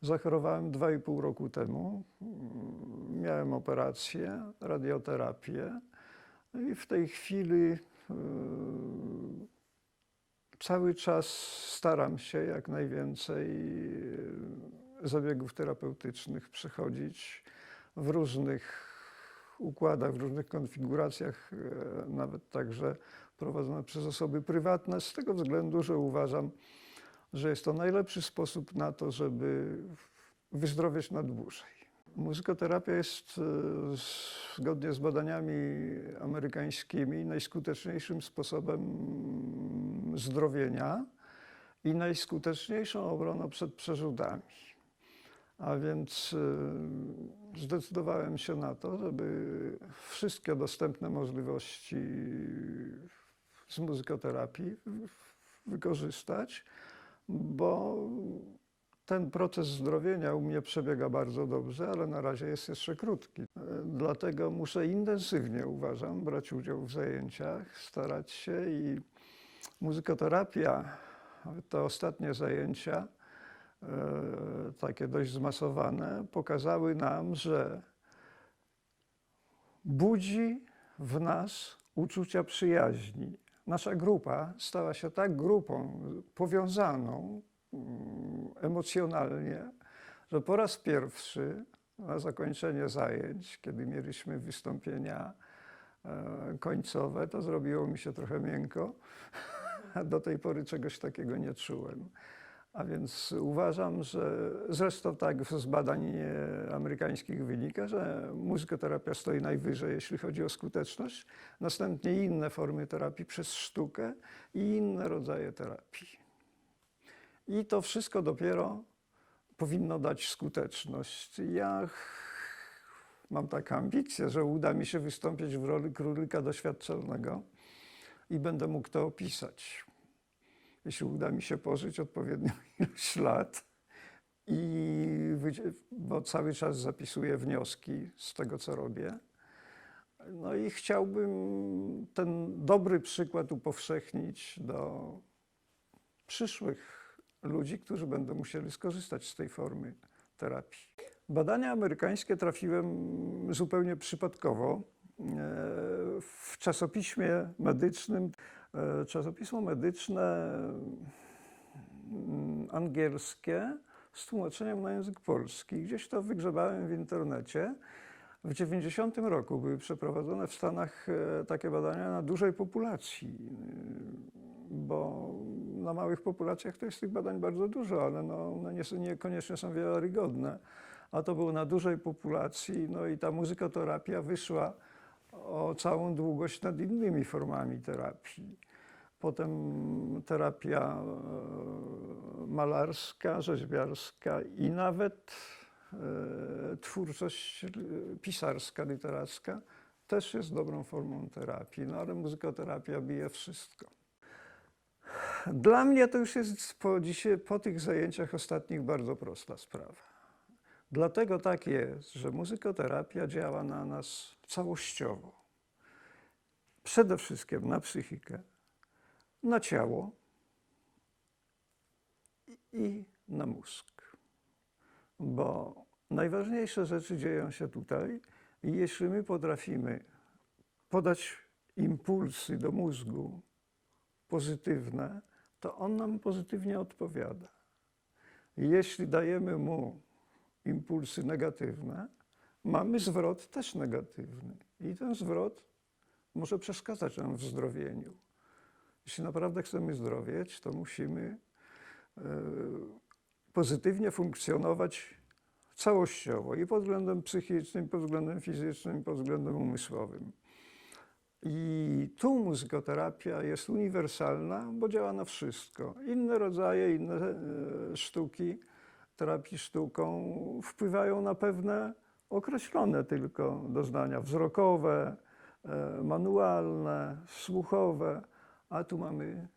Zachorowałem 2,5 roku temu. Miałem operację, radioterapię i w tej chwili yy, cały czas staram się jak najwięcej yy, zabiegów terapeutycznych przechodzić w różnych układach, w różnych konfiguracjach, e, nawet także prowadzone przez osoby prywatne, z tego względu, że uważam, że jest to najlepszy sposób na to, żeby wyzdrowieć na dłużej. Muzykoterapia jest e, zgodnie z badaniami amerykańskimi najskuteczniejszym sposobem zdrowienia i najskuteczniejszą obroną przed przerzutami. A więc y, zdecydowałem się na to, żeby wszystkie dostępne możliwości z muzykoterapii wykorzystać, bo ten proces zdrowienia u mnie przebiega bardzo dobrze, ale na razie jest jeszcze krótki. Y, Dlatego muszę intensywnie, uważam, brać udział w zajęciach, starać się i muzykoterapia, te ostatnie zajęcia, e, takie dość zmasowane, pokazały nam, że budzi w nas uczucia przyjaźni. Nasza grupa stała się tak grupą powiązaną mm, emocjonalnie, że po raz pierwszy na zakończenie zajęć, kiedy mieliśmy wystąpienia e, końcowe, to zrobiło mi się trochę miękko. Do tej pory czegoś takiego nie czułem. A więc uważam, że zresztą tak z badań e, amerykańskich wynika, że muzykoterapia stoi najwyżej, jeśli chodzi o skuteczność. Następnie inne formy terapii przez sztukę i inne rodzaje terapii. I to wszystko dopiero powinno dać skuteczność. Ja mam taką ambicję, że uda mi się wystąpić w roli królika doświadczalnego i będę mógł to opisać. Jeśli uda mi się pożyć odpowiednią ilość lat, i bo cały czas zapisuję wnioski z tego, co robię. No i chciałbym ten dobry przykład upowszechnić do przyszłych ludzi, którzy będą musieli skorzystać z tej formy terapii. Badania amerykańskie trafiłem zupełnie przypadkowo. E, W czasopiśmie medycznym, czasopismo medyczne mm, angielskie z tłumaczeniem na język polski. Gdzieś to wygrzebałem w internecie. W 90 roku były przeprowadzone w Stanach e, takie badania na dużej populacji, e, bo na małych populacjach to jest tych badań bardzo dużo, ale no, one nie, niekoniecznie są wiarygodne. A to było na dużej populacji, no i ta muzykoterapia wyszła o całą długość nad innymi formami terapii. Potem terapia e, malarska, rzeźbiarska i nawet e, twórczość e, pisarska, literacka też jest dobrą formą terapii, no ale muzykoterapia bije wszystko. Dla mnie to już jest po, dzisiaj, po tych zajęciach ostatnich bardzo prosta sprawa. Dlatego tak jest, że muzykoterapia działa na nas całościowo. Przede wszystkim na psychikę, na ciało i- na mózg. Bo najważniejsze rzeczy dzieją się tutaj i jeśli my potrafimy podać impulsy do mózgu pozytywne, to on nam pozytywnie odpowiada. Jeśli dajemy mu impulsy negatywne, mamy zwrot też negatywny. I ten zwrot może przeszkadzać nam w zdrowieniu. Jeśli naprawdę chcemy zdrowieć, to musimy e, pozytywnie funkcjonować całościowo i pod względem psychicznym, pod względem fizycznym, pod względem umysłowym. I tu muzykoterapia jest uniwersalna, bo działa na wszystko. Inne rodzaje, inne e, sztuki, terapii sztuką wpływają na pewne określone tylko doznania wzrokowe, e, manualne, słuchowe, a tu mamy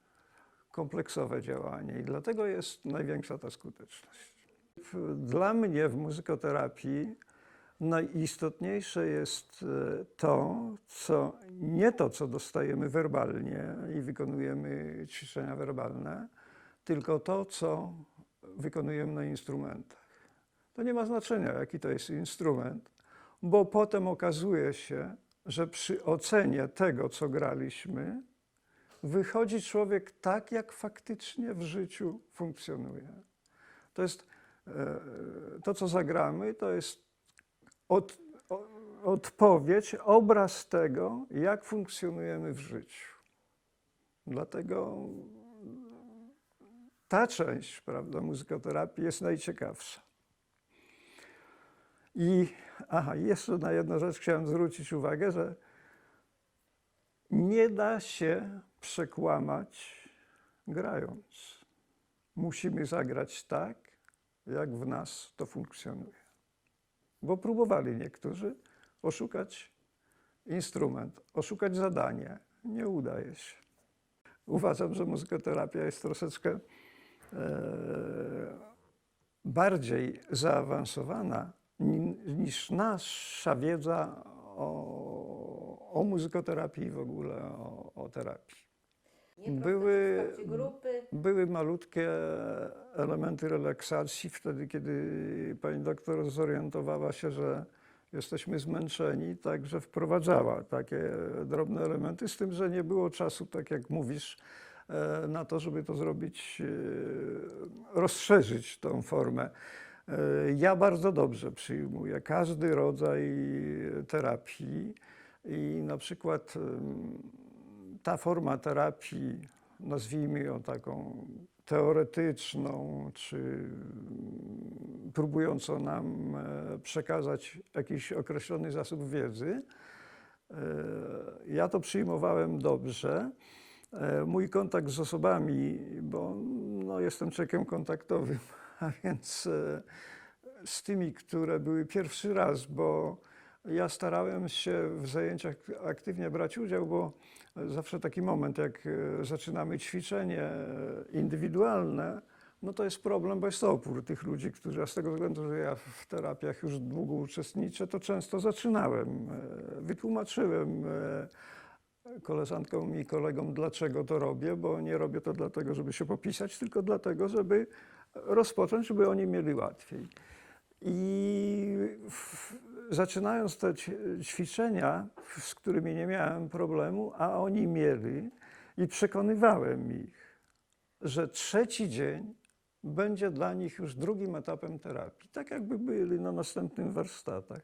kompleksowe działanie i dlatego jest największa ta skuteczność. Dla mnie w muzykoterapii najistotniejsze jest e, to, co nie to, co dostajemy werbalnie i wykonujemy ćwiczenia werbalne, tylko to, co wykonujemy na instrumentach. to nie ma znaczenia, jaki to jest instrument, bo potem okazuje się, że przy ocenie tego, co graliśmy, wychodzi człowiek tak, jak faktycznie w życiu funkcjonuje. To jest e, to, co zagramy, to jest od, odpowiedź, obraz tego, jak funkcjonujemy w życiu. Dlatego ta część prawda, muzykoterapii jest najciekawsza. I aha, jeszcze na jedną rzecz chciałem zwrócić uwagę, że nie da się przekłamać grając. Musimy zagrać tak, jak w nas to funkcjonuje. Bo próbowali niektórzy oszukać instrument, oszukać zadanie. Nie udaje się. Uważam, że muzykoterapia jest troszeczkę bardziej zaawansowana ni- niż nasza wiedza o, o muzykoterapii i w ogóle o, o terapii. Były-. Były malutkie elementy relaksacji wtedy, kiedy pani doktor zorientowała się, że jesteśmy zmęczeni, także wprowadzała takie drobne elementy, z tym, że nie było czasu, tak jak mówisz, e, na to, żeby to zrobić, e, rozszerzyć tą formę. E, Ja bardzo dobrze przyjmuję każdy rodzaj terapii i na przykład ta forma terapii, nazwijmy ją taką teoretyczną, czy próbującą nam e, przekazać jakiś określony zasób wiedzy, e, ja to przyjmowałem dobrze. E, Mój kontakt z osobami, bo no, jestem człowiekiem kontaktowym, a więc e, z tymi, które były pierwszy raz, bo ja starałem się w zajęciach aktywnie brać udział, bo zawsze taki moment, jak e, zaczynamy ćwiczenie indywidualne, no to jest problem, bo jest opór tych ludzi, którzy, a z tego względu, że ja w terapiach już długo uczestniczę, to często zaczynałem. Wytłumaczyłem koleżankom i kolegom, dlaczego to robię, bo nie robię to dlatego, żeby się popisać, tylko dlatego, żeby rozpocząć, żeby oni mieli łatwiej. I w, zaczynając te ćwiczenia, z którymi nie miałem problemu, a oni mieli, i przekonywałem ich, że trzeci dzień będzie dla nich już drugim etapem terapii, tak jakby byli na następnych warsztatach.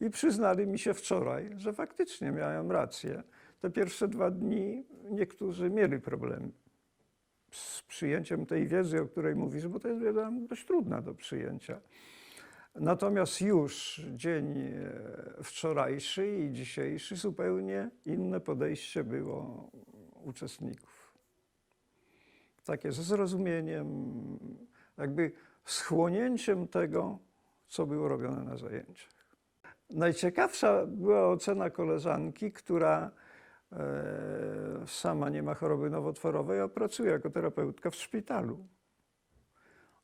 I przyznali mi się wczoraj, że faktycznie miałem rację. Te pierwsze dwa dni niektórzy mieli problemy z przyjęciem tej wiedzy, o której mówisz, bo to jest wiedza dość trudna do przyjęcia. Natomiast już dzień e, wczorajszy i dzisiejszy zupełnie inne podejście było uczestników. Takie ze zrozumieniem, jakby schłonięciem tego, co było robione na zajęciach. Najciekawsza była ocena koleżanki, która sama nie ma choroby nowotworowej, a pracuje jako terapeutka w szpitalu.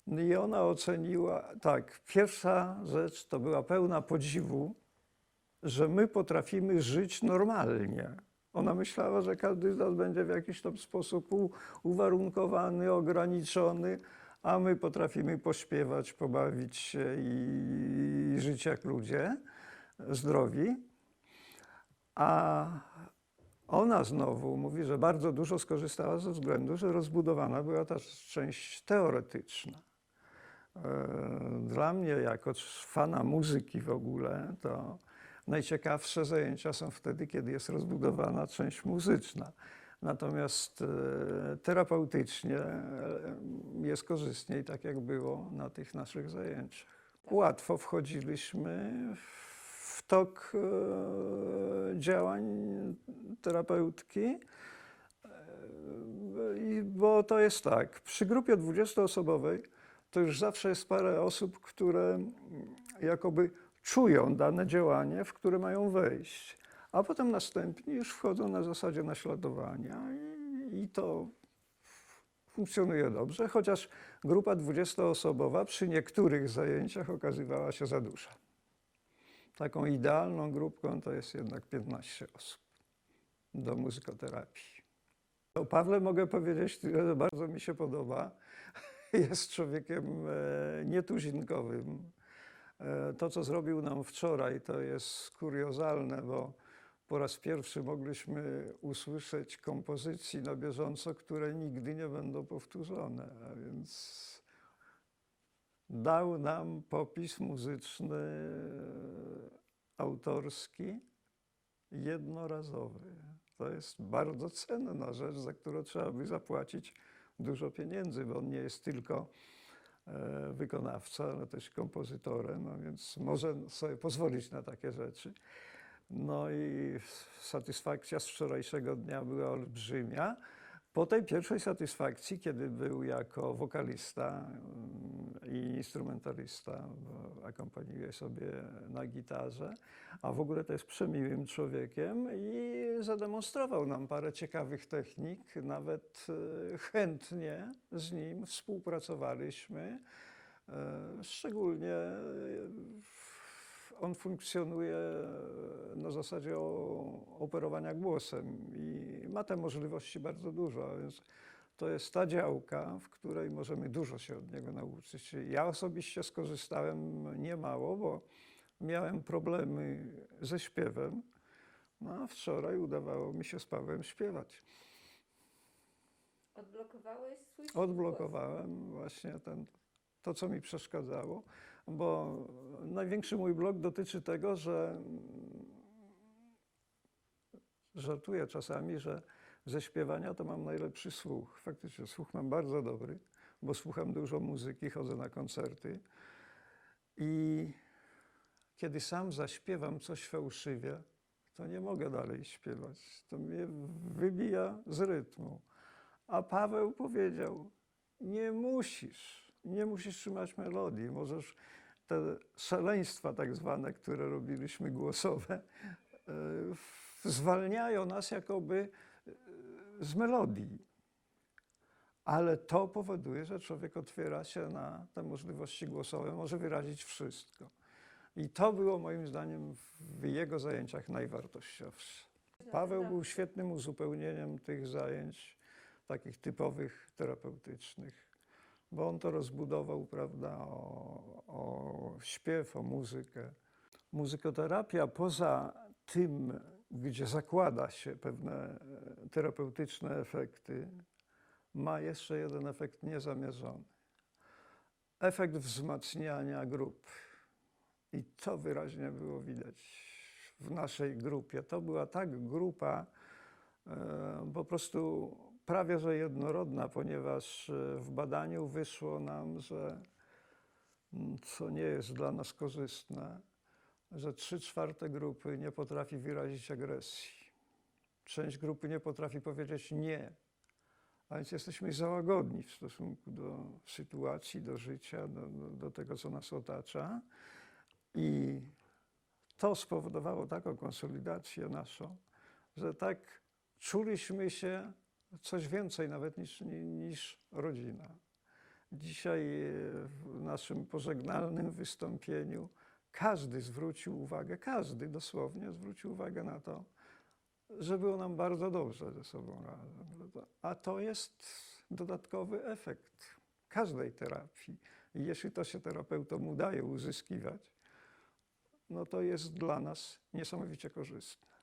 No I ona oceniła, tak, pierwsza rzecz to była pełna podziwu, że my potrafimy żyć normalnie. Ona myślała, że każdy z nas będzie w jakiś tam sposób uwarunkowany, ograniczony, a my potrafimy pośpiewać, pobawić się i, i żyć jak ludzie, zdrowi. A ona znowu mówi, że bardzo dużo skorzystała ze względu, że rozbudowana była ta część teoretyczna. E, Dla mnie, jako fana muzyki w ogóle, to najciekawsze zajęcia są wtedy, kiedy jest rozbudowana część muzyczna. Natomiast e, terapeutycznie e, jest korzystniej, tak jak było na tych naszych zajęciach. Łatwo wchodziliśmy w tok e, działań terapeutki. E, i- Bo to jest tak, przy grupie 20-osobowej to już zawsze jest parę osób, które mm, jakoby czują dane działanie, w które mają wejść, a potem następni już wchodzą na zasadzie naśladowania i, i to funkcjonuje dobrze, chociaż grupa 20-osobowa przy niektórych zajęciach okazywała się za duża. Taką idealną grupką to jest jednak 15 osób do muzykoterapii. O Pawle mogę powiedzieć że bardzo mi się podoba. Jest człowiekiem e, nietuzinkowym, E, To, co zrobił nam wczoraj, to jest kuriozalne, bo po raz pierwszy mogliśmy usłyszeć kompozycji na bieżąco, które nigdy nie będą powtórzone. A więc dał nam popis muzyczny autorski jednorazowy. To jest bardzo cenna rzecz, za którą trzeba by zapłacić dużo pieniędzy, bo on nie jest tylko e, wykonawca, ale też kompozytorem, no więc może sobie pozwolić na takie rzeczy. No i satysfakcja z wczorajszego dnia była olbrzymia. Po tej pierwszej satysfakcji, kiedy był jako wokalista mm, i instrumentalista, akompaniuje sobie na gitarze, a w ogóle to jest przemiłym człowiekiem i zademonstrował nam parę ciekawych technik. Nawet e, chętnie z nim współpracowaliśmy. E, Szczególnie e, on funkcjonuje na zasadzie operowania głosem i ma te możliwości bardzo dużo, a więc to jest ta działka, w której możemy dużo się od niego nauczyć. Ja osobiście skorzystałem niemało, bo miałem problemy ze śpiewem, no a wczoraj udawało mi się z Pawłem śpiewać. Odblokowałeś swój Odblokowałem właśnie ten, to, co mi przeszkadzało, bo największy mój blok dotyczy tego, że żartuję czasami, że ze śpiewania to mam najlepszy słuch. Faktycznie słuch mam bardzo dobry, bo słucham dużo muzyki, chodzę na koncerty i kiedy sam zaśpiewam coś fałszywie, to nie mogę dalej śpiewać. To mnie wybija z rytmu. A Paweł powiedział: Nie musisz, nie musisz trzymać melodii. Możesz te szaleństwa, tak zwane, które robiliśmy głosowe, e, zwalniają nas jakoby e, z melodii. Ale to powoduje, że człowiek otwiera się na te możliwości głosowe, może wyrazić wszystko. I to było moim zdaniem w jego zajęciach najwartościowsze. Paweł był świetnym uzupełnieniem tych zajęć takich typowych terapeutycznych, bo on to rozbudował, prawda, o, o śpiew, o muzykę. Muzykoterapia poza tym, gdzie zakłada się pewne e, terapeutyczne efekty, ma jeszcze jeden efekt niezamierzony. Efekt wzmacniania grup. I to wyraźnie było widać w naszej grupie. To była tak grupa e, po prostu prawie że jednorodna, ponieważ e, w badaniu wyszło nam, że mm, co nie jest dla nas korzystne, że trzy czwarte grupy nie potrafi wyrazić agresji. Część grupy nie potrafi powiedzieć nie. A więc jesteśmy za łagodni w stosunku do sytuacji, do życia, do, do, do tego, co nas otacza. I to spowodowało taką konsolidację naszą, że tak czuliśmy się coś więcej nawet niż, niż rodzina. Dzisiaj e, w naszym pożegnalnym wystąpieniu każdy zwrócił uwagę, każdy dosłownie zwrócił uwagę na to, że było nam bardzo dobrze ze sobą razem. A to jest dodatkowy efekt każdej terapii. Jeśli to się terapeutom udaje uzyskiwać, no to jest dla nas niesamowicie korzystne.